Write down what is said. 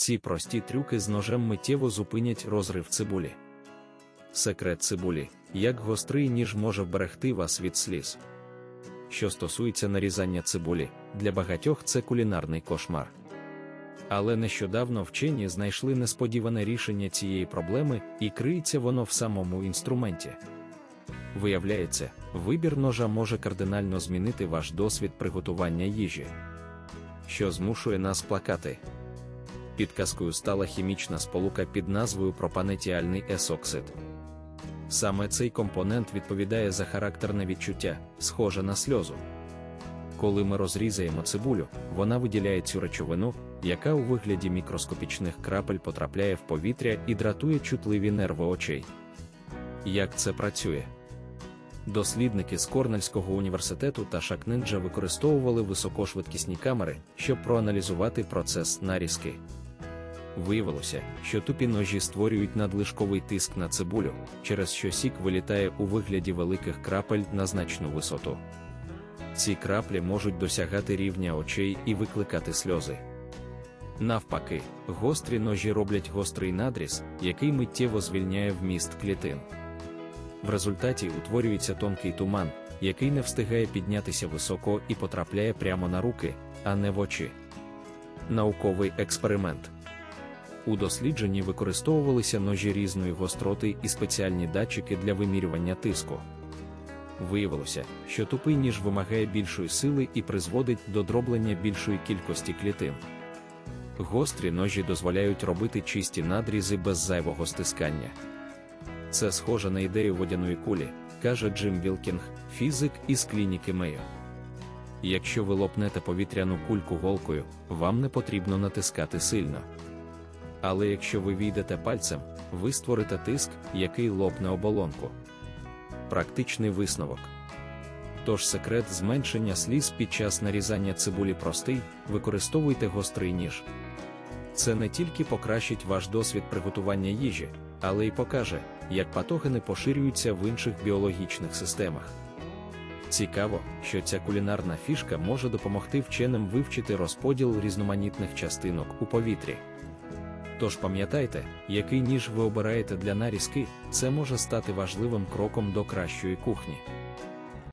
Ці прості трюки з ножем миттєво зупинять розрив цибулі. Секрет цибулі як гострий ніж може вберегти вас від сліз. Що стосується нарізання цибулі, для багатьох це кулінарний кошмар. Але нещодавно вчені знайшли несподіване рішення цієї проблеми і криється воно в самому інструменті. Виявляється, вибір ножа може кардинально змінити ваш досвід приготування їжі, що змушує нас плакати. Підказкою стала хімічна сполука під назвою пропанетіальний есоксид. Саме цей компонент відповідає за характерне відчуття, схоже на сльозу. Коли ми розрізаємо цибулю, вона виділяє цю речовину, яка у вигляді мікроскопічних крапель потрапляє в повітря і дратує чутливі нерви очей. Як це працює? Дослідники з Корнельського університету та Шакнинджа використовували високошвидкісні камери, щоб проаналізувати процес нарізки. Виявилося, що тупі ножі створюють надлишковий тиск на цибулю, через що сік вилітає у вигляді великих крапель на значну висоту. Ці краплі можуть досягати рівня очей і викликати сльози. Навпаки, гострі ножі роблять гострий надріз, який миттєво звільняє вміст клітин. В результаті утворюється тонкий туман, який не встигає піднятися високо і потрапляє прямо на руки, а не в очі. Науковий експеримент. У дослідженні використовувалися ножі різної гостроти і спеціальні датчики для вимірювання тиску. Виявилося, що тупий ніж вимагає більшої сили і призводить до дроблення більшої кількості клітин. Гострі ножі дозволяють робити чисті надрізи без зайвого стискання. Це схоже на ідею водяної кулі, каже Джим Вілкінг, фізик із клініки Мейо. Якщо ви лопнете повітряну кульку голкою, вам не потрібно натискати сильно. Але якщо ви війдете пальцем, ви створите тиск, який лопне оболонку. Практичний висновок. Тож секрет зменшення сліз під час нарізання цибулі простий, використовуйте гострий ніж. Це не тільки покращить ваш досвід приготування їжі, але й покаже, як патогени поширюються в інших біологічних системах. Цікаво, що ця кулінарна фішка може допомогти вченим вивчити розподіл різноманітних частинок у повітрі. Тож пам'ятайте, який ніж ви обираєте для нарізки, це може стати важливим кроком до кращої кухні.